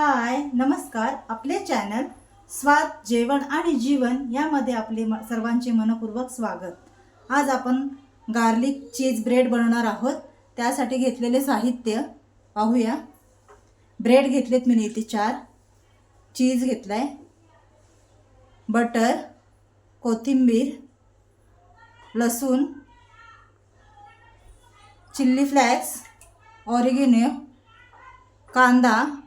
हाय नमस्कार. आपले चॅनल स्वाद जेवण आणि जीवन यामध्ये आपले म- सर्वांचे मनपूर्वक स्वागत. आज आपण गार्लिक चीज ब्रेड बनवणार आहोत. त्यासाठी घेतलेले साहित्य पाहूया. ब्रेड घेतलेत मी नेते चार. चीज घेतलाय. बटर कोथिंबीर लसूण चिल्ली फ्लॅक्स ऑरिगेनो कांदा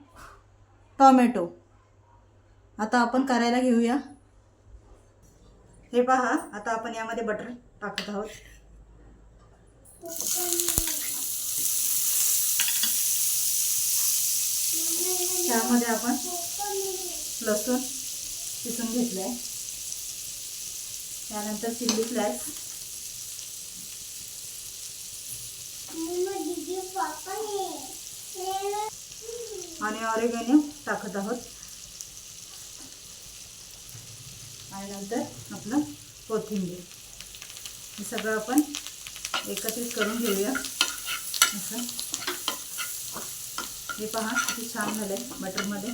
टॉमॅटो. आता आपण करायला घेऊया. हे पहा आता आपण यामध्ये बटर टाकत आहोत. त्यामध्ये आपण लसूण किसून घेतलं आहे त्यानंतर चिल्ली फ्लॅक्स. आणि ऑरेगॅनो टाकत आहोत. आणि नंतर आपलं कोथिंबीर. हे सगळं आपण एकत्रित करून घेऊया. असं. हे पहा किती छान झालं आहे बटरमध्ये.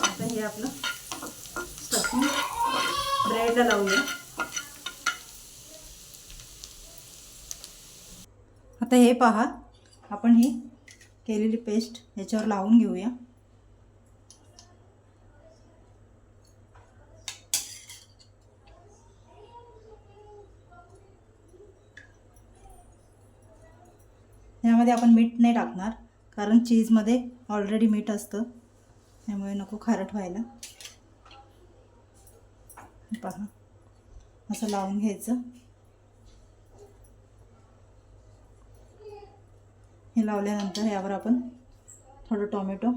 आता हे आपलं स्टफिंग ब्रेडला लावूया. आता हे पहा आपण ही केलेली पेस्ट ह्याच्यावर लावून घेऊया. यामध्ये आपण मीठ नाही टाकणार कारण चीजमध्ये ऑलरेडी मीठ असतं. त्यामुळे नको खारट व्हायला. पहा. असं लावून घ्यायचं. हे लावल्यानंतर यावर आपण थोडं टोमॅटो.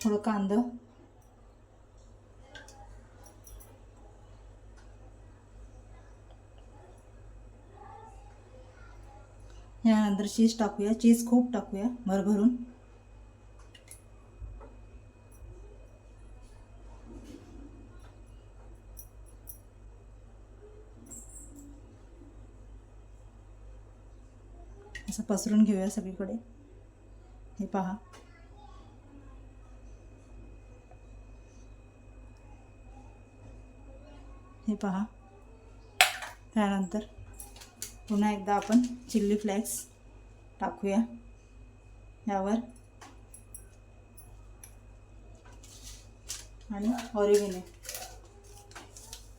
थोडं कांदा. यानंतर चीज टाकूया. चीज खूप टाकूया. भरभरून. असं पसरून घेऊया सगळीकडे. हे पहा. हे पहा. त्यानंतर पुन्हा एकदा आपण चिल्ली फ्लेक्स टाकूया. यावर. आणि ऑरिगेने.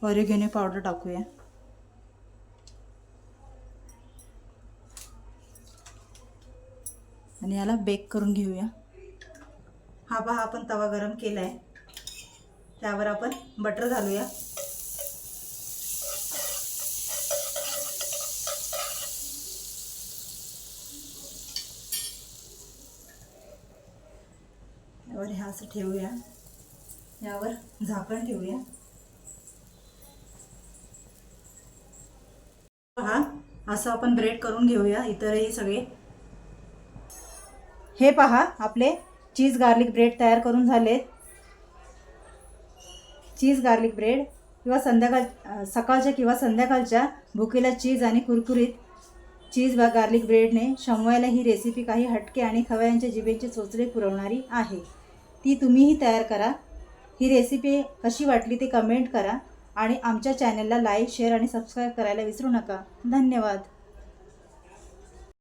ऑरिगेने पावडर टाकूया. आणि याला बेक करून घेऊया. हा पहा आपण तवा गरम केला आहे त्यावर आपण बटर घालूया. यावर हे असं ठेवूया. यावर झाकण ठेवूया. पहा असं आपण ब्रेड करून घेऊया. इतरही सगळे हे पहा आपले चीज गार्लिक ब्रेड तयार करून झालेत. चीज गार्लिक ब्रेड किंवा संध्याकाळ सकाळच्या किंवा संध्याकाळच्या भुकेला चीज आणि कुरकुरीत चीज वा गार्लिक ब्रेडने शमवायला ही रेसिपी काही हटके आणि खवयांच्या जिभेचे चोचले पुरवणारी आहे. ती तुम्हीही तयार करा. ही रेसिपी कशी वाटली ते कमेंट करा आणि आमच्या चॅनलला लाईक शेअर आणि सबस्क्राईब करायला विसरू नका. धन्यवाद.